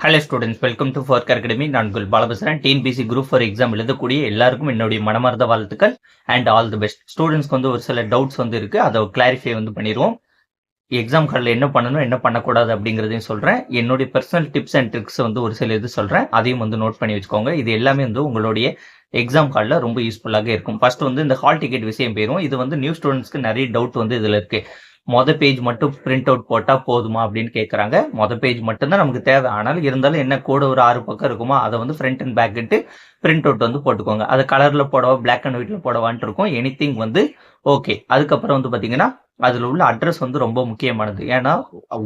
Hello students welcome to fork academy நான் உங்கள் பாலபசரன் டிஎன்பிசி குரூப் ஃபார் எக்ஸாம் எழுதக்கூடிய எல்லாருக்கும் என்னுடைய மனமார்ந்த வாழ்த்துக்கள் அண்ட் ஆல் தி பெஸ்ட் ஸ்டூடெண்ட்ஸ்க்கு வந்து ஒரு சில டவுட்ஸ் வந்து இருக்கு. அதை கிளாரிஃபை வந்து பண்ணிடுவோம். எக்ஸாம் காலில் என்ன பண்ணணும் என்ன பண்ணக்கூடாது அப்படிங்கிறதையும் சொல்கிறேன் என்னுடைய பர்சனல் டிப்ஸ் அண்ட் ட்ரிக்ஸ் வந்து ஒரு சில இது சொல்கிறேன் அதையும் வந்து நோட் பண்ணி வச்சுக்கோங்க. இது எல்லாமே வந்து உங்களுடைய எக்ஸாம் காலில் ரொம்ப யூஸ்ஃபுல்லாக இருக்கும். ஃபர்ஸ்ட் வந்து இந்த ஹால் டிக்கெட் விஷயம் போயிடும் இது வந்து நியூ ஸ்டூடெண்ட்ஸ்க்கு நிறைய டவுட் வந்து இதில் இருக்குது மொத பேஜ் மட்டும் பிரிண்ட் அவுட் போட்டால் போதுமா அப்படின்னு கேட்குறாங்க மொத பேஜ் மட்டும்தான் நமக்கு தேவை. ஆனாலும் இருந்தாலும் என்ன கூட ஒரு ஆறு பக்கம் இருக்குமோ அதை வந்து ஃப்ரண்ட் அண்ட் பேக்கிட்டு பிரிண்ட் அவுட் வந்து போட்டுக்கோங்க. அது கலரில் போடவா பிளாக் அண்ட் ஒயிட்டில் போடவான்ட்டு இருக்கும். எனி வந்து ஓகே அதுக்கப்புறம் வந்து பார்த்தீங்கன்னா அதில் உள்ள அட்ரஸ் வந்து ரொம்ப முக்கியமானது. ஏன்னா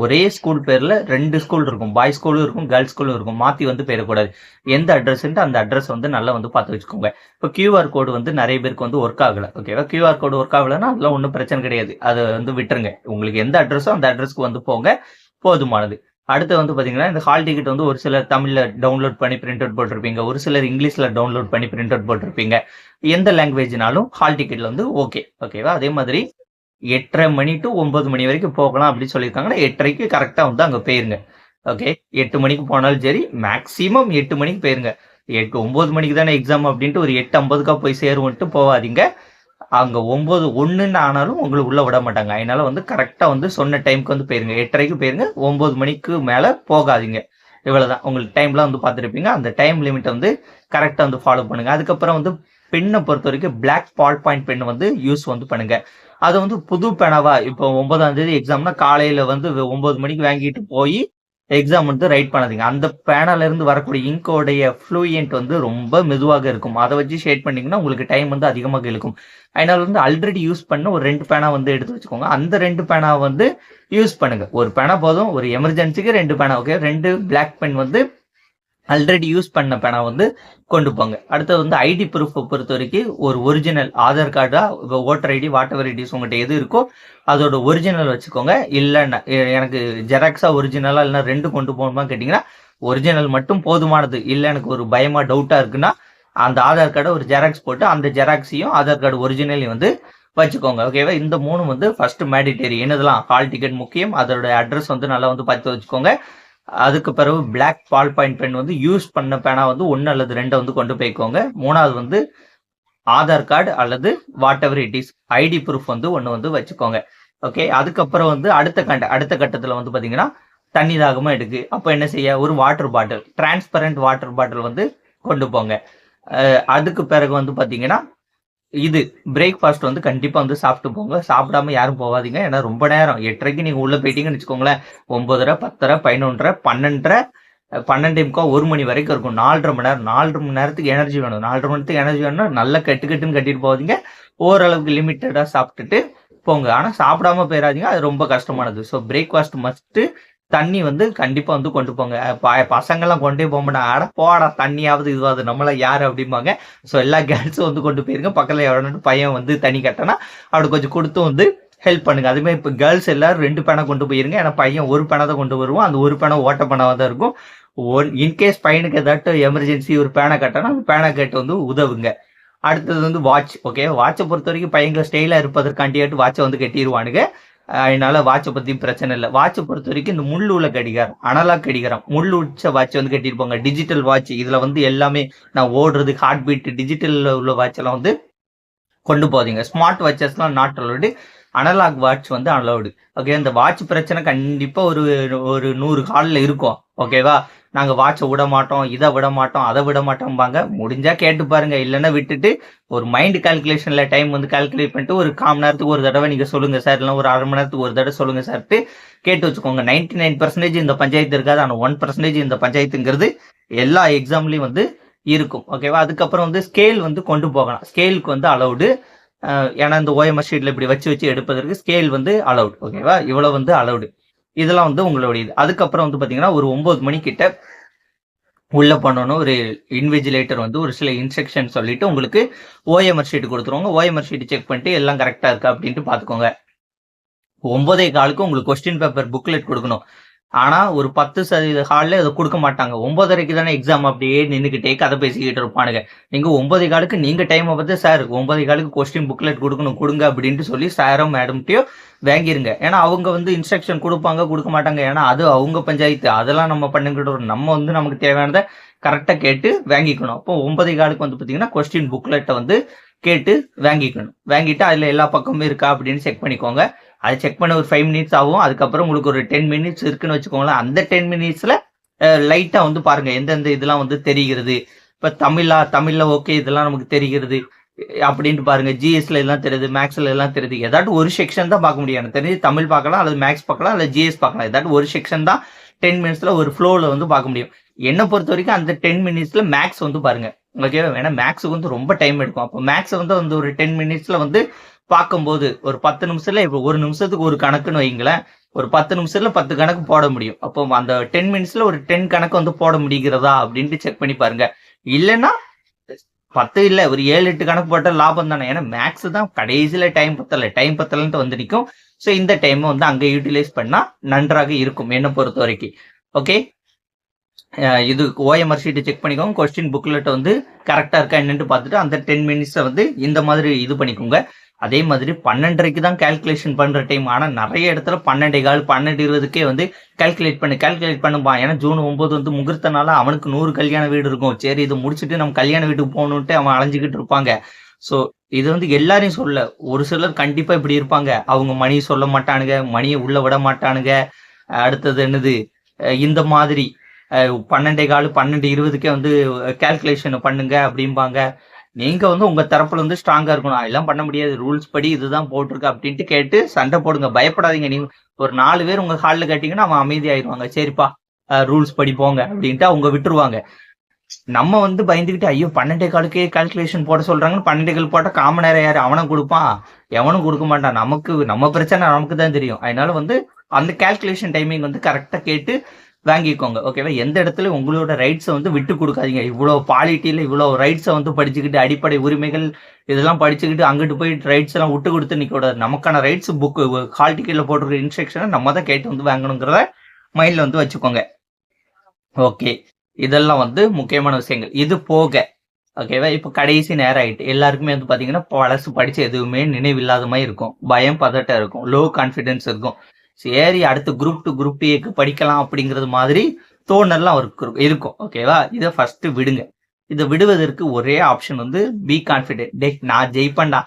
ஒரே ஸ்கூல் பேரில் ரெண்டு ஸ்கூல் இருக்கும். பாய்ஸ் ஸ்கூலும் இருக்கும் கேர்ள்ஸ் ஸ்கூலும் இருக்கும். மாற்றி வந்து போயிடக்கூடாது. எந்த அட்ரஸ்ன்ட்டு அந்த அட்ரஸ் வந்து நல்லா வந்து பார்த்து வச்சுக்கோங்க. இப்போ கியூஆர் கோடு வந்து நிறைய பேருக்கு வந்து ஒர்க் ஆகலை. ஓகேவா கியூஆர் கோடு ஒர்க் ஆகலைன்னா அதெல்லாம் ஒன்றும் பிரச்சனை கிடையாது. அதை வந்து விட்டுருங்க. உங்களுக்கு எந்த அட்ரஸோ அந்த அட்ரஸ்க்கு வந்து போங்க. போதுமானது. அடுத்து வந்து பார்த்தீங்கன்னா இந்த ஹால் டிக்கெட் வந்து ஒரு சிலர் தமிழில் டவுன்லோட் பண்ணி பிரிண்ட் அவுட் போட்டிருப்பீங்க. ஒரு சிலர் இங்கிலீஷில் டவுன்லோட் பண்ணி பிரிண்ட் அவுட் போட்டிருப்பீங்க. எந்த லாங்குவேஜ்னாலும் ஹால் டிக்கெட்டில் வந்து ஓகே ஓகேவா அதே மாதிரி எட்டரை மணி டு ஒன்பது மணி வரைக்கும் போகலாம் அப்படின்னு சொல்லியிருக்காங்கன்னா எட்டரைக்கு கரெக்டாக வந்து அங்கே போயிருங்க. ஓகே எட்டு மணிக்கு போனாலும் சரி மேக்ஸிமம் எட்டு மணிக்கு போயிருங்க. எட்டு ஒம்பது மணிக்கு தானே எக்ஸாம் அப்படின்ட்டு ஒரு எட்டு ஐம்பதுக்கா போய் சேருவோன்ட்டு போகாதீங்க அங்கே ஒம்பது ஒன்றுன்னு ஆனாலும் உங்களுக்கு உள்ளே விட மாட்டாங்க. அதனால வந்து கரெக்டாக வந்து சொன்ன டைமுக்கு வந்து போயிருங்க. எட்டரைக்கு போயிருங்க. ஒம்பது மணிக்கு மேலே போகாதீங்க. இவ்வளோதான் உங்களுக்கு டைம்லாம் வந்து பார்த்துருப்பீங்க. அந்த டைம் லிமிட்டை வந்து கரெக்டாக வந்து ஃபாலோ பண்ணுங்கள் அதுக்கப்புறம் வந்து பெண்ணை பொறுத்த வரைக்கும் பிளாக் பால் பாயிண்ட் பென் வந்து யூஸ் வந்து பண்ணுங்க. அது வந்து புது பேனாவா இப்போ ஒன்பதாம் தேதி எக்ஸாம்னா காலையில வந்து ஒன்பது மணிக்கு வாங்கிட்டு போய் எக்ஸாம் வந்து ரைட் பண்ணாதீங்க. அந்த பேனால இருந்து வரக்கூடிய இங்கோடைய ஃப்ளூயன்ட் வந்து ரொம்ப மெதுவாக இருக்கும். அதை வச்சு ஷேட் பண்ணீங்கன்னா உங்களுக்கு டைம் வந்து அதிகமாக இழுக்கும். அதனால வந்து ஆல்ரெடி யூஸ் பண்ண ஒரு ரெண்டு பேனா வந்து எடுத்து வச்சுக்கோங்க. அந்த ரெண்டு பேனா வந்து யூஸ் பண்ணுங்க. ஒரு பேனா போதும் ஒரு எமர்ஜென்சிக்கு ரெண்டு பேனா ஓகே ரெண்டு பிளாக் பென் வந்து ஆல்ரெடி யூஸ் பண்ண பேனா வந்து கொண்டு போங்க. அடுத்தது வந்து ஐடி ப்ரூஃபை பொறுத்த வரைக்கும் ஒரு ஒரிஜினல் ஆதார் கார்டா ஓட்டர் ஐடி வாட்டவர் ஐடிஸ் உங்கள்கிட்ட எது இருக்கோ அதோட ஒரிஜினல் வச்சுக்கோங்க. இல்லைன்னா எனக்கு ஜெராக்ஸா ஒரிஜினலா இல்லைன்னா ரெண்டு கொண்டு போகணுமா கேட்டிங்கன்னா ஒரிஜினல் மட்டும் போதுமானது. இல்லை எனக்கு ஒரு பயமா டவுட்டா இருக்குன்னா அந்த ஆதார் கார்டை ஒரு ஜெராக்ஸ் போட்டு அந்த ஜெராக்ஸையும் ஆதார் கார்டு ஒரிஜினலையும் வந்து வச்சுக்கோங்க. ஓகேவா இந்த மூணு வந்து ஃபர்ஸ்ட் மேடிட்டரி என்னதெல்லாம்? ஹால் டிக்கெட் முக்கியம். அதோட அட்ரஸ் வந்து நல்லா வந்து பார்த்து வச்சுக்கோங்க. அதுக்கு பிறகு பிளாக் பால் பாயிண்ட் பென் வந்து யூஸ் பண்ண பேனா வந்து ஒன்று அல்லது ரெண்டை வந்து கொண்டு போய்க்கோங்க. மூணாவது வந்து ஆதார் கார்டு அல்லது whatever it is ID proof வந்து ஒன்று வந்து வச்சுக்கோங்க. ஓகே அதுக்கப்புறம் வந்து அடுத்த கண்ட அடுத்த கட்டத்தில் வந்து பார்த்தீங்கன்னா தண்ணி தாகமாக எடுக்கு அப்போ என்ன செய்ய? ஒரு water bottle transparent water bottle வந்து கொண்டு போங்க. அதுக்கு பிறகு வந்து பார்த்தீங்கன்னா இது பிரேக்ஃபாஸ்ட் வந்து கண்டிப்பாக வந்து சாப்பிட்டு போங்க. சாப்பிடாம யாரும் போகாதீங்க. ஏன்னா ரொம்ப நேரம். எட்டரைக்கு நீங்கள் உள்ளே போயிட்டீங்கன்னு வச்சுக்கோங்களேன். ஒம்பதரை பத்தரை பதினொன்றரை பன்னெண்டரை பன்னெண்டு முக்கா ஒரு மணி வரைக்கும் இருக்கும். நாலரை மணி நேரம். நாலரை மணி நேரத்துக்கு எனர்ஜி வேணும். நாலரை மணி நேரத்துக்கு எனர்ஜி வேணும்னா நல்லா கட்டு கட்டுன்னு கட்டிட்டு போகாதீங்க. ஓரளவுக்கு லிமிட்டடாக சாப்பிட்டுட்டு போங்க. ஆனால் சாப்பிடாம போயிடாதீங்க. அது ரொம்ப கஷ்டமானது. ஸோ பிரேக்ஃபாஸ்ட் மஸ்ட்டு தண்ணி வந்து கண்டிப்பாக வந்து கொண்டு போங்க. பசங்கள்லாம் கொண்டே போக மாட்டாங்க போடா தண்ணியாவது இதுவாது. நம்மள யார்? அப்படிம்பாங்க. ஸோ எல்லா கேர்ள்ஸும் வந்து கொண்டு போயிருங்க. பக்கத்தில் எவ்வளோ பையன் வந்து தண்ணி கட்டினா அப்படி கொஞ்சம் கொடுத்து வந்து ஹெல்ப் பண்ணுங்க. அதுமாதிரி இப்போ கேர்ள்ஸ் எல்லாரும் ரெண்டு பேனை கொண்டு போயிருங்க. ஏன்னா பையன் ஒரு பேனை தான் கொண்டு வருவோம் அந்த ஒரு பேனை ஓட்ட பேனாக தான் இருக்கும். ஒன் இன்கேஸ் பையனுக்கு ஏதாட்டும் எமர்ஜென்சி ஒரு பேனை கட்டணும் அந்த பேனை கேட்டு வந்து உதவுங்க. அடுத்தது வந்து வாட்ச் ஓகே வாட்சை பொறுத்த வரைக்கும் பையங்க ஸ்டைலாக இருப்பதற்காண்டியாட்டு வாட்சை வந்து கட்டிடுவானுங்க அதனால வாட்சை பற்றியும் பிரச்சனை இல்லை. வாட்சை பொறுத்த வரைக்கும் இந்த முள் உள்ள கடிகாரம் அனலாக் கடிகாரம். முள் உச்ச வாட்ச் வந்து கட்டியிருப்பாங்க. டிஜிட்டல் வாட்ச் இதில் வந்து எல்லாமே நான் ஓடுறது ஹார்ட் பீட் டிஜிட்டலில் உள்ள வாட்ச் எல்லாம் வந்து கொண்டு போதீங்க ஸ்மார்ட் வாட்சஸ்லாம் நாட் அலோடு அனலாக் வாட்ச் வந்து அனலோடு ஓகே இந்த வாட்ச் பிரச்சனை கண்டிப்பாக ஒரு ஒரு நூறு காலில் இருக்கும். ஓகேவா நாங்கள் வாட்சை விட மாட்டோம் இதை விட மாட்டோம் அதை விட மாட்டோம்பாங்க முடிஞ்சால் கேட்டு பாருங்கள் இல்லைன்னா விட்டுட்டு ஒரு மைண்ட் கால்குலேஷனில் டைம் வந்து கால்குலேட் பண்ணிட்டு ஒரு காம் நேரத்துக்கு ஒரு தடவை நீங்கள் சொல்லுங்கள் சார் இல்லை ஒரு அரை மணி நேரத்துக்கு ஒரு தடவை சொல்லுங்கள் சார்ட்டு கேட்டு வச்சுக்கோங்க. நைன்டி நைன் பர்சன்டேஜ் இந்த பஞ்சாயத்து இருக்காது. ஆனால் ஒன் பர்சன்டேஜ் இந்த பஞ்சாயத்துங்கிறது எல்லா எக்ஸாம்லேயும் வந்து இருக்கும். ஓகேவா அதுக்கப்புறம் வந்து ஸ்கேல் வந்து கொண்டு போகலாம். ஸ்கேலுக்கு வந்து அலௌடு ஏன்னா இந்த ஓஎம்எஸ் ஷீட்ல இப்படி வச்சு வச்சு எடுப்பதற்கு ஸ்கேல் வந்து அலௌட் ஓகேவா இவ்வளவு வந்து அலௌடு இதெல்லாம் வந்து உங்களுடைய இது. அதுக்கப்புறம் வந்து பார்த்தீங்கன்னா ஒரு ஒம்பது மணிக்கிட்ட உள்ள பண்ணணும். ஒரு இன்விஜிலேட்டர் வந்து ஒரு சில இன்ஸ்ட்ரக்ஷன் சொல்லிட்டு உங்களுக்கு ஓஎம்ஆர் ஷீட் கொடுத்துருவாங்க. ஓஎம்ஆர் ஷீட் செக் பண்ணிட்டு எல்லாம் கரெக்டாக இருக்கா அப்படின்ட்டு பார்த்துக்கோங்க ஒன்பதே காலுக்கு உங்களுக்கு கொஸ்டின் பேப்பர் புக்லெட் கொடுக்கணும். ஆனா ஒரு பத்து சதவீத ஹால்ல அதை கொடுக்க மாட்டாங்க. ஒன்பதரைக்கு தானே எக்ஸாம் அப்படியே நின்றுக்கிட்டே கதை பேசிக்கிட்டு இருப்பானுங்க. நீங்க ஒன்பது காலுக்கு நீங்க டைமை பார்த்து சார் ஒன்பது காலுக்கு கொஸ்டின் புக்லெட் கொடுக்கணும் கொடுங்க அப்படின்ட்டு சொல்லி சாரோ மேடம்கிட்டயோ வாங்கிருங்க. ஏன்னா அவங்க வந்து இன்ஸ்ட்ரக்ஷன் கொடுப்பாங்க கொடுக்க மாட்டாங்க. ஏன்னா அது அவங்க பஞ்சாயத்து. அதெல்லாம் நம்ம பண்ணுங்கிட்ட நம்ம வந்து நமக்கு தேவையானதை கரெக்டாக கேட்டு வாங்கிக்கணும். அப்போ ஒன்பது காலுக்கு வந்து பார்த்தீங்கன்னா கொஸ்டின் புக்லெட்டை வந்து கேட்டு வாங்கிக்கணும். வாங்கிட்டு அதில் எல்லா பக்கமும் இருக்கா? அப்படின்னு செக் பண்ணிக்கோங்க. அதை செக் பண்ண ஒரு ஃபைவ் மினிட்ஸ் ஆகும். அதுக்கப்புறம் உங்களுக்கு ஒரு டென் மினிட்ஸ் இருக்குன்னு வச்சுக்கோங்களேன். அந்த டென் மினிட்ஸில் லைட்டாக வந்து பாருங்கள் எந்தெந்த இதெல்லாம் வந்து தெரிகிறது. இப்போ தமிழா தமிழில் ஓகே இதெல்லாம் நமக்கு தெரிகிறது. அப்படின்ட்டு பாருங்கள் ஜிஎஸ்ல எல்லாம் தெரியுது. மேக்ஸில் எல்லாம் தெரியுது. ஏதாட்டும் ஒரு செக்ஷன் தான் பார்க்க முடியும். எனக்கு தெரிஞ்சு தமிழ் பார்க்கலாம் அல்லது மேக்ஸ் பார்க்கலாம் அல்லது ஜிஎஸ் பார்க்கலாம். ஏதாட்டும் ஒரு செக்ஷன் தான் டென் மினிட்ஸில் ஒரு ஃப்ளோவில் வந்து பார்க்க முடியும். என்னை பொறுத்த வரைக்கும் அந்த டென் மினிட்ஸில் மேக்ஸ் வந்து பாருங்கள் ஓகேவா ஏன்னா மேக்ஸுக்கு வந்து ரொம்ப டைம் எடுக்கும். அப்போ மேக்ஸ் வந்து வந்து ஒரு டென் மினிட்ஸில் வந்து பார்க்கும்போது ஒரு பத்து நிமிஷத்துல இப்போ ஒரு நிமிஷத்துக்கு ஒரு கணக்குன்னு வைங்களேன் ஒரு பத்து நிமிஷத்துல பத்து கணக்கு போட முடியும். அப்போ அந்த டென் மினிட்ஸ்ல ஒரு டென் கணக்கு வந்து போட முடிகிறதா அப்படின்ட்டு செக் பண்ணி பாருங்க. இல்லைன்னா பத்து இல்லை ஒரு ஏழு எட்டு கணக்கு போட்டால் லாபம் தானே. ஏன்னா மேக்ஸ் தான் கடைசியில டைம் பத்தல டைம் பத்தலன்ட்டு வந்து நிற்கும் ஸோ இந்த டைமை வந்து அங்கே யூட்டிலைஸ் பண்ணா நன்றாக இருக்கும் என்னை பொறுத்த வரைக்கும். ஓகே இது ஓஎம்ஆர் ஷீட்டை செக் பண்ணிக்கோங்க. கொஸ்டின் புக்லெட் வந்து கரெக்டாக இருக்கா என்னென்னு பார்த்துட்டு அந்த டென் மினிட்ஸை வந்து இந்த மாதிரி இது பண்ணிக்கோங்க. அதே மாதிரி பன்னெண்டரைக்கு தான் கால்குலேஷன் பண்ணுற டைம் ஆனால் நிறைய இடத்துல பன்னெண்டே கால் பன்னெண்டு இருபதுக்கே வந்து கால்குலேட் பண்ணு கால்குலேட் பண்ணுப்பா ஏன்னா ஜூன் ஒம்பது வந்து முகூர்த்தனால அவனுக்கு நூறு கல்யாண வீடு இருக்கும். சரி இது முடிச்சுட்டு நம்ம கல்யாண வீட்டுக்கு போகணுன்ட்டு அவன் அலைஞ்சிக்கிட்டு இருப்பாங்க. ஸோ இது வந்து எல்லாரையும் சொல்ல ஒரு சிலர் கண்டிப்பாக இப்படி இருப்பாங்க. அவங்க மணி சொல்ல மாட்டானுங்க மணியை உள்ள விட மாட்டானுங்க. அடுத்தது என்னது? இந்த மாதிரி பன்னெண்டே கால் பன்னெண்டு இருபதுக்கே வந்து கால்குலேஷன் பண்ணுங்க அப்படிம்பாங்க. நீங்க வந்து உங்க தரப்புல வந்து ஸ்ட்ராங்கா இருக்கணும். அதெல்லாம் பண்ண முடியாது. ரூல்ஸ் படி இதுதான் போட்டிருக்கு அப்படின்ட்டு கேட்டு சண்டை போடுங்க. பயப்படாதீங்க. நீங்க ஒரு நாலு பேர் உங்க ஹாலில் கேட்டீங்கன்னா அவன் அமைதியாயிருவாங்க. சரிப்பா ரூல்ஸ் படி போங்க அப்படின்ட்டு அவங்க விட்டுருவாங்க. நம்ம வந்து பயந்துக்கிட்டு ஐயோ பன்னெண்டே காலுக்கே கால்குலேஷன் போட சொல்றாங்கன்னு பன்னெண்டே கால் போட்டால் காமன் நேரம் யார்? அவனும் கொடுப்பான். எவனும் கொடுக்க மாட்டான். நமக்கு நம்ம பிரச்சனை நமக்கு தான் தெரியும். அதனால வந்து அந்த கால்குலேஷன் டைமிங் வந்து கரெக்டாக கேட்டு வாங்கிக்கோங்க ஓகேவா எந்த இடத்துல உங்களோட ரைட்ஸை வந்து விட்டு கொடுக்காதீங்க. இவ்வளோ பாலிட்டியில் இவ்வளோ ரைட்ஸை வந்து படிச்சுக்கிட்டு அடிப்படை உரிமைகள் இதெல்லாம் படிச்சுக்கிட்டு அங்கிட்டு போய் ரைட்ஸ் எல்லாம் விட்டு கொடுத்து நிற்க நமக்கான ரைட்ஸ் புக்கு ஹால் டிக்கெட்டில் போட்டிருக்க இன்ஸ்ட்ரக்ஷனை நம்ம தான் கேட்டு வந்து வாங்கணுங்கிறத மைண்டில் வந்து வச்சுக்கோங்க. ஓகே இதெல்லாம் வந்து முக்கியமான விஷயங்கள். இது போக ஓகேவா இப்போ கடைசி நேரம் ஆயிட்டு எல்லாருக்குமே வந்து பார்த்தீங்கன்னா பழசு படித்து எதுவுமே நினைவில்லாத மாதிரி இருக்கும். பயம் பதட்டம் இருக்கும். லோ கான்ஃபிடென்ஸ் இருக்கும். சரி அடுத்து குரூப் டு குரூப் ஏக்கு படிக்கலாம் அப்படிங்கிறது மாதிரி தோணல்லாம் அவருக்கு இருக்கும் ஓகேவா இதை ஃபர்ஸ்ட் விடுங்க. இதை விடுவதற்கு ஒரே ஆப்ஷன் வந்து பி கான்ஃபிடென்ட் டே நான் ஜெயிப்பேன்டா.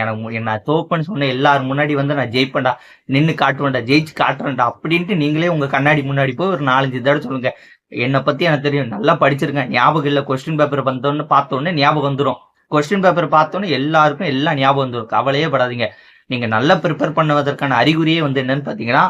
எனக்கு நான் தோப்பன்னு சொன்ன எல்லாரும் முன்னாடி வந்து நான் ஜெயிப்பேன்டா. நின்று காட்டுவேன்டா ஜெயிச்சு காட்டுறேன்டா அப்படின்ட்டு நீங்களே உங்க கண்ணாடி முன்னாடி போய் ஒரு நாலஞ்சு தடவை சொல்லுங்க. என்னை பத்தி எனக்கு தெரியும். நல்லா படிச்சிருக்கேன் ஞாபகம் இல்லை கொஸ்டின் பேப்பர் வந்தோன்னு பார்த்தோன்னே ஞாபகம் வந்துடும் கொஸ்டின் பேப்பர் பார்த்தோன்னே எல்லாருக்கும் எல்லாம் ஞாபகம் வந்துடும் கவலையே படாதீங்க. நீங்க நல்லா ப்ரிப்பேர் பண்ணுவதற்கான அறிகுறியே வந்து என்னன்னு பாத்தீங்கன்னா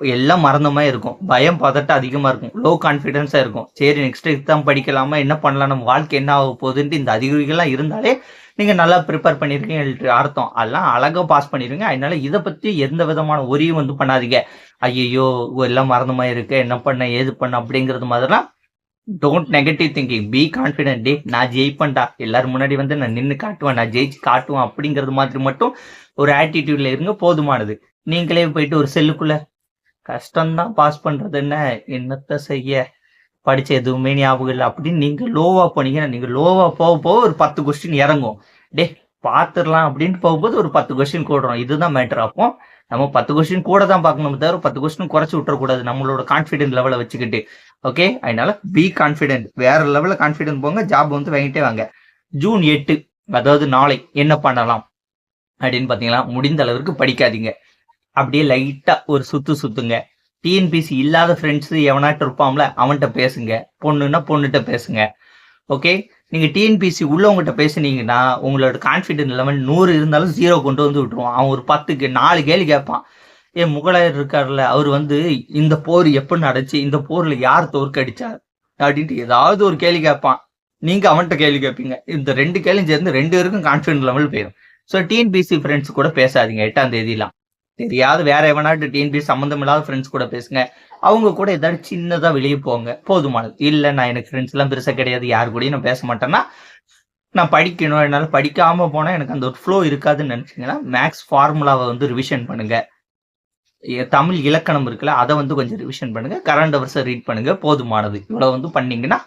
எல்லாம் மறந்தமா இருக்கும். பயம் பதட்டம் அதிகமா இருக்கும். லோ கான்ஃபிடென்ஸா இருக்கும். சரி நெக்ஸ்ட் எக்ஸாம் படிக்கலாமா? என்ன பண்ணலாம்? நம்ம வாழ்க்கை என்ன ஆக போகுதுன்ட்டு இந்த அறிகுறிகள்லாம் இருந்தாலே நீங்க நல்லா ப்ரிப்பேர் பண்ணிருக்கீங்க அர்த்தம். அதெல்லாம் அழகா பாஸ் பண்ணிருங்க. அதனால இதை பத்தி எந்த விதமான ஒரியும் வந்து பண்ணாதீங்க. ஐயோ எல்லாம் மறந்தமா இருக்கு என்ன பண்ண ஏது பண்ண அப்படிங்கிறது மாதிரிலாம் don't negative thinking be confident டே நான் ஜெயிப்பேன்டா. எல்லாரும் முன்னாடி வந்து நான் நின்று காட்டுவேன். நான் ஜெயிச்சு காட்டுவேன் அப்படிங்கிறது மாதிரி மட்டும் ஒரு ஆட்டிடியூட்ல இருங்க போதுமானது. நீங்களே போயிட்டு ஒரு செல்லுக்குள்ள கஷ்டம்தான் பாஸ் பண்றது என்ன? என்னத்த செய்ய? படிச்ச எதுவுமே ஞாபகம் இல்லை. அப்படின்னு நீங்க லோவா போனீங்கன்னா நீங்க லோவா போக போக ஒரு பத்து கொஸ்டின் இறங்கும். டே பார்த்துடலாம் அப்படின்னு போகும்போது ஒரு பத்து கொஸ்டின் கூடுறோம். இதுதான் மேட்டர் அப்போ நம்ம பத்து கொஸ்டின் கூட தான் பார்க்கணும் தவிர பத்து கொஸ்டின் குறைச்சி விட்டுறக்கூடாது. நம்மளோட கான்ஃபிடென்ட் லெவலை வச்சுக்கிட்டு. ஓகே அதனால பி கான்ஃபிடென்ட் வேற லெவலில் கான்ஃபிடென்ட் போங்க ஜாப் வந்து வாங்கிட்டே வாங்க. ஜூன் எட்டு அதாவது நாளை என்ன பண்ணலாம்? அப்படின்னு பார்த்தீங்கன்னா முடிந்த அளவிற்கு படிக்காதீங்க. அப்படியே லைட்டாக ஒரு சுத்து சுத்துங்க. டிஎன்பிசி இல்லாத ஃப்ரெண்ட்ஸ் எவனாட்டு இருப்பான்ல அவன்கிட்ட பேசுங்க. பொண்ணுன்னா பொண்ணுகிட்ட பேசுங்க. ஓகே நீங்கள் டிஎன்பிசி உள்ளவங்ககிட்ட பேசுனீங்கன்னா உங்களோட கான்ஃபிடென்ட் லெவல் நூறு இருந்தாலும் ஜீரோ கொண்டு வந்து விட்டுருவான். அவன் ஒரு பத்துக்கு நாலு கேள்வி கேட்பான். ஏன் முகலாயர் இருக்கார்ல அவர் வந்து இந்த போர் எப்ப நடச்சு இந்த போர்ல யார் தோற்கடிச்சார் அப்படின்ட்டு ஏதாவது ஒரு கேள்வி கேட்பான். நீங்க அவன்கிட்ட கேள்வி கேட்பீங்க. இந்த ரெண்டு கேள்வி சேர்ந்து ரெண்டு பேருக்கும் கான்ஃபிடன்ட் லெவல் போயிடும் ஸோ டிஎன்பிசி ஃப்ரெண்ட்ஸ் கூட பேசாதீங்க எட்டாம் தேதியெல்லாம் தெரியாது வேற எவனாட்டு டிஎன்பிசி சம்மந்தம் இல்லாத ஃப்ரெண்ட்ஸ் கூட பேசுங்க. அவங்க கூட ஏதாவது சின்னதாக வெளியே போங்க. போதுமானது. இல்லை நான் எனக்கு ஃப்ரெண்ட்ஸ் எல்லாம் பெருசாக கிடையாது யாரு கூடயும் நான் பேச மாட்டேன்னா நான் படிக்கணும். என்னால் படிக்காம போனால் எனக்கு அந்த ஒரு ஃப்ளோ இருக்காதுன்னு நினச்சிங்கன்னா மேக்ஸ் ஃபார்முலாவை வந்து ரிவிஷன் பண்ணுங்க. தமிழ் இலக்கணம் இருக்குல்ல அதை வந்து கொஞ்சம் ரிவிஷன் பண்ணுங்க. கரண்ட் அவர்ஸை ரீட் பண்ணுங்க. போதுமானது. இவ்வளவு வந்து பண்ணீங்கன்னா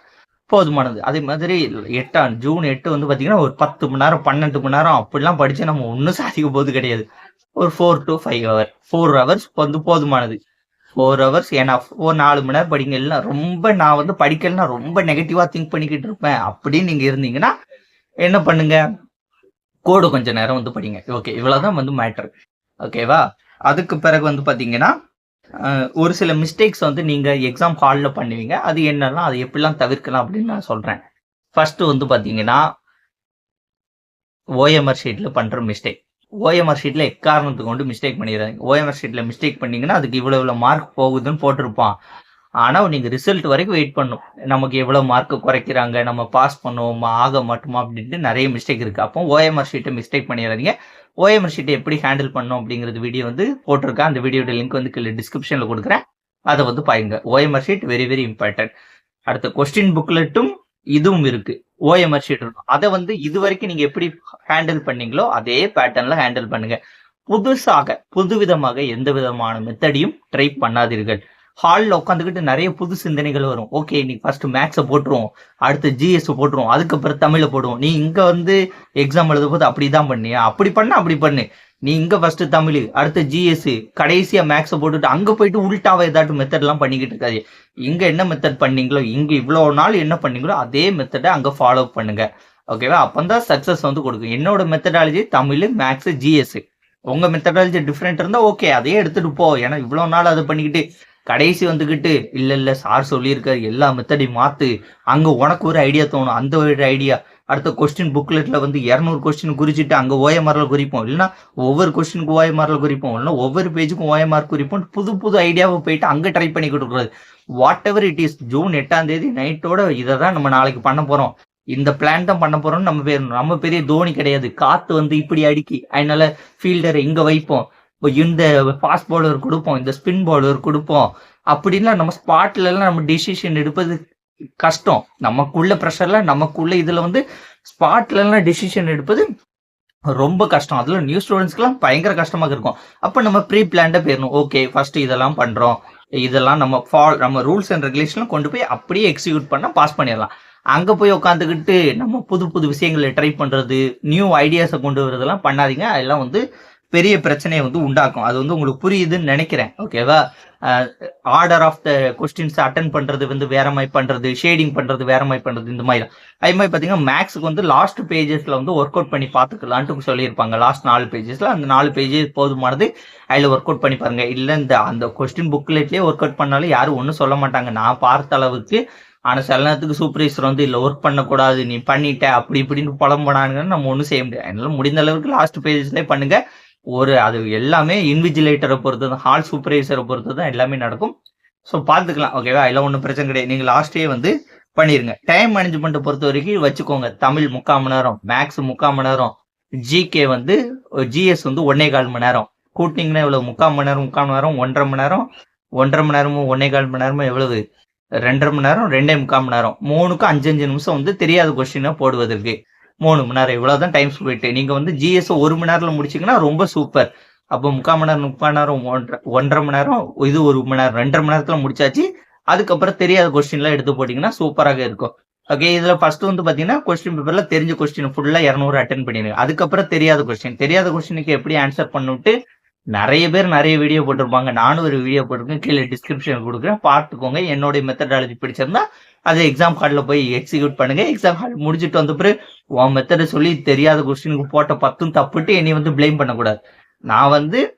போதுமானது. அதே மாதிரி எட்டாம் ஜூன் எட்டு வந்து பாத்தீங்கன்னா ஒரு பத்து மணி நேரம் பன்னெண்டு மணி நேரம் அப்படிலாம் படிச்சு நம்ம ஒன்றும் சாதிக்க போது கிடையாது. ஒரு four to five hour four hours வந்து போதுமானது. ஃபோர் ஹவர்ஸ் ஏன்னா ஒரு நாலு மணி நேரம் படிங்க இல்லை ரொம்ப நான் வந்து படிக்கலைன்னா ரொம்ப நெகட்டிவா திங்க் பண்ணிக்கிட்டு இருப்பேன். அப்படின்னு நீங்க இருந்தீங்கன்னா என்ன பண்ணுங்க? கோடு கொஞ்ச நேரம் வந்து படிங்க. ஓகே இவ்வளவுதான் வந்து மேட்டர் ஓகேவா அதுக்கு பிறகு வந்து பார்த்தீங்கன்னா ஒரு சில மிஸ்டேக்ஸ் வந்து நீங்கள் எக்ஸாம் ஹாலில் பண்ணுவீங்க. அது என்னெல்லாம் அதை எப்படிலாம் தவிர்க்கலாம் அப்படின்னு நான் சொல்கிறேன் ஃபஸ்ட்டு வந்து பார்த்தீங்கன்னா ஓஎம்ஆர் ஷீட்டில் பண்ணுற மிஸ்டேக் ஓஎம்ஆர் ஷீட்டில் எக்காரணத்துக்கு கொண்டு மிஸ்டேக் பண்ணிடுறாங்க ஓஎம்ஆர் ஷீட்டில் மிஸ்டேக் பண்ணிங்கன்னா அதுக்கு இவ்வளோ இவ்வளோ மார்க் போகுதுன்னு போட்டிருப்பான். ஆனால் நீங்கள் ரிசல்ட் வரைக்கும் வெயிட் பண்ணும் நமக்கு எவ்வளோ மார்க் குறைக்கிறாங்க நம்ம பாஸ் பண்ணுவோமா ஆக மாட்டோமா அப்படின்ட்டு நிறைய மிஸ்டேக் இருக்குது அப்போ ஓஎம்ஆர் ஷீட்டை மிஸ்டேக் பண்ணிடுறீங்க ஓஎம்ஆர் ஷீட்டை எப்படி ஹேண்டில் பண்ணும் அப்படிங்கிறது வீடியோ வந்து போட்டிருக்கேன். அந்த வீடியோட லிங்க் வந்து கீழே டிஸ்கிரிப்ஷனில் கொடுக்குறேன். அதை வந்து பாருங்க. OMR sheet very very important அடுத்த கொஸ்டின் புக்லெட்டும் இதுவும் இருக்கு. ஓஎம்ஆர் ஷீட் இருக்கும் அதை வந்து இது வரைக்கும் நீங்க எப்படி ஹேண்டில் பண்ணீங்களோ அதே பேட்டர்ன்ல ஹேண்டில் பண்ணுங்க. புதுசாக புதுவிதமாக எந்த விதமான மெத்தடையும் ட்ரை பண்ணாதீர்கள். ஹாலில் உட்காந்துக்கிட்டு நிறைய புது சிந்தனைகள் வரும். ஓகே நீ ஃபர்ஸ்ட் மேக்ஸை போட்டுருவோம். அடுத்து ஜிஎஸ் போட்டுருவோம். அதுக்கப்புறம் தமிழை போடுவோம். நீ இங்கே வந்து எக்ஸாம் எழுத போது அப்படி தான் பண்ணியா? அப்படி பண்ண அப்படி பண்ணு. நீ இங்கே ஃபர்ஸ்ட் தமிழ் அடுத்து ஜிஎஸ் கடைசியாக மேக்ஸை போட்டுட்டு அங்கே போயிட்டு உள்டாவா ஏதாட்டும் மெத்தட்லாம் பண்ணிக்கிட்டு இருக்காது. இங்கே என்ன மெத்தட் பண்ணீங்களோ இங்கே இவ்வளோ நாள் என்ன பண்ணீங்களோ அதே மெத்தடை அங்கே ஃபாலோ பண்ணுங்க. ஓகேவா அப்போ தான் சக்ஸஸ் வந்து கொடுக்கும். என்னோட மெத்தடாலஜி தமிழ் மேக்ஸ் ஜிஎஸ் உங்கள் மெத்தடாலஜி டிஃப்ரெண்ட் இருந்தால் ஓகே அதையே எடுத்துகிட்டு போ. ஏன்னா இவ்வளோ நாள் அதை பண்ணிக்கிட்டு கடைசி வந்துக்கிட்டு இல்ல இல்ல சார் சொல்லியிருக்காரு எல்லா மெத்தடையும் மாத்து. அங்க உனக்கு ஒரு ஐடியா தோணும். அந்த ஒரு ஐடியா அடுத்த கொஸ்டின் புக்லெட்ல வந்து இரநூறு கொஸ்டின் குறிச்சிட்டு அங்க ஓஎம்ஆர்ல குறிப்போம். இல்லைன்னா ஒவ்வொரு கொஸ்டினுக்கு ஓஎம்ஆர்ல குறிப்போம். இல்லைனா ஒவ்வொரு பேஜுக்கும் ஓஎம்ஆர் குறிப்போம் புது புது ஐடியாவை போயிட்டு அங்க ட்ரை பண்ணிக்கிட்டு இருக்கிறது whatever it is June எட்டாம் தேதி நைட்டோட இதை தான் நம்ம நாளைக்கு பண்ண போறோம். இந்த பிளான் தான் பண்ண போறோம்னு நம்ம பேர் நம்ம பெரிய தோனி கிடையாது. காத்து வந்து இப்படி அடிக்கி அதனால ஃபீல்டரை இங்க வைப்போம். இந்த ஃபாஸ்ட் பவுலர் கொடுப்போம் இந்த ஸ்பின் பவுலர் கொடுப்போம். அப்படின்னா நம்ம ஸ்பாட்ல எல்லாம் நம்ம டிசிஷன் எடுப்பது கஷ்டம். நமக்குள்ள ப்ரெஷர்ல நமக்குள்ள இதுல வந்து ஸ்பாட்ல எல்லாம் டிசிஷன் எடுப்பது ரொம்ப கஷ்டம். அதுல நியூ ஸ்டூடெண்ட்ஸ்க்குலாம் பயங்கர கஷ்டமாக இருக்கும். அப்ப நம்ம ப்ரீ பிளான்டா போயிடணும் ஓகே ஃபர்ஸ்ட் இதெல்லாம் பண்றோம். இதெல்லாம் நம்ம ஃபால் நம்ம ரூல்ஸ் அண்ட் ரெகுலேஷன்லாம் கொண்டு போய் அப்படியே எக்ஸிக்யூட் பண்ணால் பாஸ் பண்ணிடலாம் அங்க போய் உட்காந்துக்கிட்டு நம்ம புது புது விஷயங்களை ட்ரை பண்றது நியூ ஐடியாஸை கொண்டு வரதெல்லாம் பண்ணாதீங்க. அதெல்லாம் வந்து பெரிய பிரச்சனையை வந்து உண்டாக்கும். அது வந்து உங்களுக்கு புரியுதுன்னு நினைக்கிறேன். ஓகேவா? Order of the questions attend பண்றது வந்து வேற மாதிரி பண்றது ஷேடிங் பண்றது வேற மாதிரி பண்றது இந்த மாதிரி தான். அதே மாதிரி பார்த்தீங்கன்னா மேக்ஸுக்கு வந்து லாஸ்ட் பேஜஸ்ல வந்து ஒர்க் அவுட் பண்ணி பார்த்துக்கலான்ட்டு சொல்லியிருப்பாங்க. லாஸ்ட் நாலு பேஜஸ்ல அந்த நாலு பேஜஸ் போதுமானது அதில் ஒர்க் அவுட் பண்ணி பாருங்க. இல்லை இந்த அந்த கொஸ்டின் புக்லெட்லேயே ஒர்க் அவுட் பண்ணாலும் யாரும் ஒன்றும் சொல்ல மாட்டாங்க. நான் பார்த்த அளவுக்கு ஆனால் சில நேரத்துக்கு சூப்பர்வைசர் வந்து இல்லை ஒர்க் பண்ணக்கூடாது நீ பண்ணிட்ட அப்படி இப்படின்னு புலம்புனாங்கன்னு நம்ம ஒன்றும் செய்ய முடியாது. அதனால முடிந்த அளவுக்கு லாஸ்ட் பேஜஸ்லேயே பண்ணுங்க. ஒரு அது எல்லாமே இன்விஜிலேட்டரை பொறுத்து தான் ஹால் சூப்பர்வைசரை பொறுத்து தான் எல்லாமே நடக்கும். ஸோ பார்த்துக்கலாம் ஓகேவா எல்லாம் ஒன்றும் பிரச்சனை கிடையாது. நீங்கள் லாஸ்ட்டே வந்து பண்ணிடுங்க டைம் மேனேஜ்மெண்ட்டை பொறுத்த வரைக்கும் வச்சுக்கோங்க. தமிழ் முக்கால் மணி நேரம் மேக்ஸ் முக்கால் மணி நேரம் ஜிகே வந்து ஜிஎஸ் வந்து ஒன்னே கால் மணி நேரம். கூட்டிங்கன்னா எவ்வளோ முக்கால் மணி நேரம் முக்கால் மணி நேரம் ஒன்றரை மணி நேரம். ஒன்றரை மணி நேரமும் ஒன்னே கால் மணி நேரமும் எவ்வளவு? ரெண்டரை மணி நேரம் ரெண்டே முக்கால் மணி நேரம். மூணுக்கும் அஞ்சு அஞ்சு நிமிஷம் வந்து தெரியாத கொஸ்டினாக போடுவதற்கு. மூணு மணி நேரம் இவ்வளவுதான் டைம் போயிட்டு நீங்க வந்து ஜிஎஸ் ஒரு மணி நேரத்தில் முடிச்சீங்கன்னா ரொம்ப சூப்பர் அப்போ முக்கால் மணி நேரம் முக்கால் நேரம் ஒன்றரை ஒன்றரை மணி நேரம் இது ஒரு மணி நேரம் ரெண்டரை மணி நேரத்துல முடிச்சாச்சு. அதுக்கப்புறம் தெரியாத கொஸ்டின்லாம் எடுத்து போட்டிங்கன்னா சூப்பராக இருக்கும். ஓகே இதில் ஃபர்ஸ்ட் வந்து பார்த்தீங்கன்னா கொஸ்டின் பேப்பர்ல தெரிஞ்ச கொஸ்டின் ஃபுல்லாக இரநூறு அட்டன் பண்ணிடுங்க. அதுக்கப்புறம் தெரியாத கொஸ்டின் தெரியாத கொஸ்டினுக்கு எப்படி ஆன்சர் பண்ணிட்டு நிறைய பேர் நிறைய வீடியோ போட்டிருப்பாங்க. நானும் ஒரு வீடியோ போட்டிருக்கேன். கீழே டிஸ்கிரிப்ஷன் கொடுக்குறேன். பார்த்துக்கோங்க. என்னுடைய மெத்தடாலஜி பிடிச்சிருந்தா அதை எக்ஸாம் ஹாலில் போய் எக்ஸிக்யூட் பண்ணுங்க. எக்ஸாம் ஹால் முடிச்சுட்டு வந்த பிறகு உன் மெத்தடை சொல்லி தெரியாத கொஸ்டினுக்கு போட்ட பத்தும் தப்புட்டு என்னை வந்து ப்ளேம் பண்ணக்கூடாது. நான் வந்து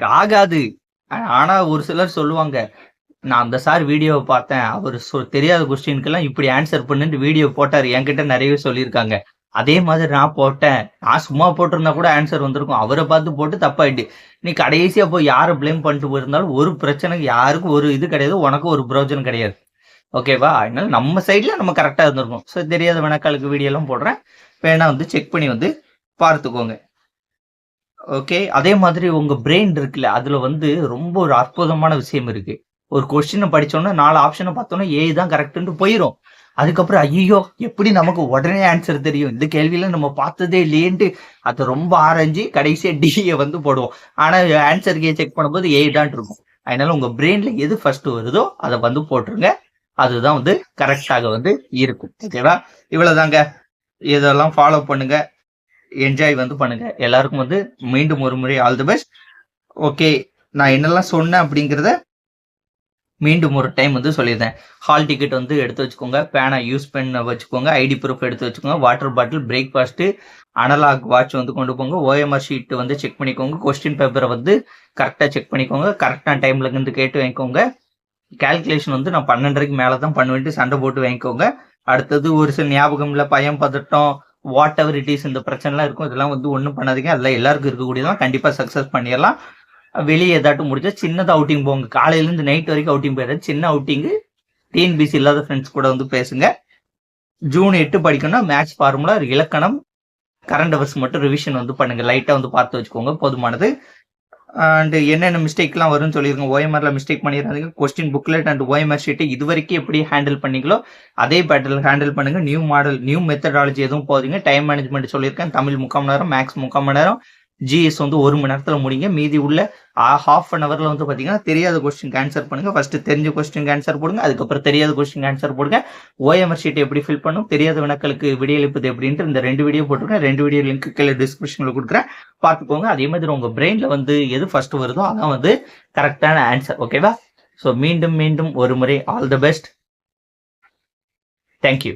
ஆகாது. ஆனா ஒரு சிலர் சொல்லுவாங்க நான் அந்த சார் வீடியோவை பார்த்தேன். அவர் சொ- தெரியாத கொஸ்டினுக்கெல்லாம் இப்படி ஆன்சர் பண்ணுன்ட்டு வீடியோ போட்டார். என்கிட்ட நிறையவே சொல்லியிருக்காங்க. அதே மாதிரி நான் போட்டேன். நான் சும்மா போட்டிருந்தா கூட ஆன்சர் வந்திருக்கும். அவரை பார்த்து போட்டு தப்பாயிட்டு. நீ கடைசியா போய் யாரை ப்ளேம் பண்ணிட்டு போயிருந்தாலும் ஒரு பிரச்சனைக்கு யாருக்கும் ஒரு இது கிடையாது. உனக்கும் ஒரு பிரோஜனம் கிடையாது. ஓகேவா? அதனால நம்ம சைட்ல நம்ம கரெக்டா இருந்திருக்கும் ஸோ தெரியாத வினாக்களுக்கு வீடியோ எல்லாம் போடுறேன். வேணா வந்து செக் பண்ணி வந்து பார்த்துக்கோங்க. ஓகே அதே மாதிரி உங்க பிரெயின் இருக்குல்ல அதுல வந்து ரொம்ப ஒரு அற்புதமான விஷயம் இருக்கு. ஒரு கொஸ்டினை படிச்சோன்னா நாலு ஆப்ஷனை பார்த்தோன்னா ஏ தான் கரெக்டுன்னு போயிடும் அதுக்கப்புறம் ஐயோ எப்படி நமக்கு உடனே ஆன்சர் தெரியும்? இந்த கேள்வியில நம்ம பார்த்ததே இல்லையேன்ட்டு அதை ரொம்ப ஆராய்ஞ்சு கடைசியாக டிஏ வந்து போடுவோம். ஆனால் ஆன்சர் கே செக் பண்ணும்போது ஏ தான் இருக்கும். அதனால உங்க பிரெயின்ல எது ஃபர்ஸ்ட் வருதோ அதை வந்து போட்டுருங்க. அதுதான் வந்து கரெக்டாக வந்து இருக்கும். ஓகேவா? இவ்வளவுதாங்க. இதெல்லாம் ஃபாலோ பண்ணுங்க. என்ஜாய் வந்து பண்ணுங்க. எல்லாருக்கும் வந்து மீண்டும் ஒரு முறை ஆல் தி பெஸ்ட் ஓகே நான் என்னெல்லாம் சொன்னேன் அப்படிங்கிறத மீண்டும் ஒரு டைம் வந்து சொல்லியிருந்தேன் ஹால் டிக்கெட் வந்து எடுத்து வச்சுக்கோங்க. பேனா யூஸ் பண்ண வச்சுக்கோங்க. ஐடி ப்ரூஃப் எடுத்து வச்சுக்கோங்க. Water bottle breakfast analog watch வந்து கொண்டு போங்க. ஓஎம்ஆர் ஷீட் வந்து செக் பண்ணிக்கோங்க. கொஸ்டின் பேப்பரை வந்து கரெக்டாக செக் பண்ணிக்கோங்க. கரெக்டான டைம்ல இருந்து கேட்டு வாங்கிக்கோங்க. கால்குலேஷன் வந்து நான் பன்னெண்டரைக்கு மேலே தான் பண்ணுவேன்ட்டு சண்டை போட்டு வாங்கிக்கோங்க. அடுத்தது ஒரு சில ஞாபகம் இல்லை பயம் பதட்டம் வாட் எவர் இட் இஸ் இந்த பிரச்சனைலாம் இருக்கும் இதெல்லாம் வந்து ஒன்றும் பண்ணாதீங்க. அதெல்லாம் எல்லாருக்கும் இருக்கக்கூடியதான் கண்டிப்பாக சக்ஸஸ் பண்ணிடலாம். வெளியே ஏதாட்டும் முடிச்சா சின்னதாக அவுட்டிங் போங்க. காலையிலேருந்து நைட் வரைக்கும் அவுட்டிங் போயிடாது சின்ன அவுட்டிங்கு டிஎன்பிசி இல்லாத ஃப்ரெண்ட்ஸ் கூட வந்து பேசுங்க. ஜூன் எட்டு படிக்கணும்னா மேக்ஸ் ஃபார்முலா இலக்கணம் கரண்ட் அவர்ஸ் மட்டும் ரிவிஷன் வந்து பண்ணுங்க. லைட்டாக வந்து பார்த்து வச்சுக்கோங்க. போதுமானது. அண்டு என்னென்ன மிஸ்டேக்லாம் வரும்னு சொல்லியிருக்கோம் ஓஎம்ஆரில் மிஸ்டேக் பண்ணிடுறாங்க கொஸ்டின் புக்லெட் அண்ட் ஓஎம்ஆர் ஷீட்டை இது வரைக்கும் எப்படி ஹேண்டில் பண்ணீங்களோ அதே பேட்டர்ல ஹேண்டில் பண்ணுங்க. நியூ மாடல் நியூ மெத்தடாலஜி எதுவும் போதுங்க டைம் மேனேஜ்மெண்ட் சொல்லியிருக்கேன். தமிழ் முக்கால் மணி நேரம் மேக்ஸ் முக்கால் மணி நேரம். ஜிஎஸ் வந்து ஒரு மணி நேரத்தில் முடிங்க. மீதி உள்ள ஹாஃப் அன் அவரில் வந்து பார்த்தீங்கன்னா தெரியாத கொஸ்டின் ஆன்சர் பண்ணுங்க. ஃபர்ஸ்ட் தெரிஞ்ச கொஸ்டின் ஆன்சர் போடுங்க. அதுக்கப்புறம் தெரியாத கொஸ்டின் ஆன்சர் போடுங்க. ஓஎம்ஆர் ஷீட் எப்படி ஃபில் பண்ணும்? தெரியாத வினாக்களுக்கு விடியளிப்பது எப்படின்ட்டு இந்த ரெண்டு வீடியோ போட்டுருங்க ரெண்டு வீடியோ லிங்க் கீழே டிஸ்கிரிப்ஷனில் கொடுக்குறேன். பார்த்துக்கோங்க. அதே மாதிரி உங்கள் பிரெயினில் வந்து எது ஃபர்ஸ்ட் வருதோ அதான் வந்து கரெக்டான ஆன்சர் ஓகேவா ஸோ மீண்டும் மீண்டும் ஒரு முறை. All the best thank you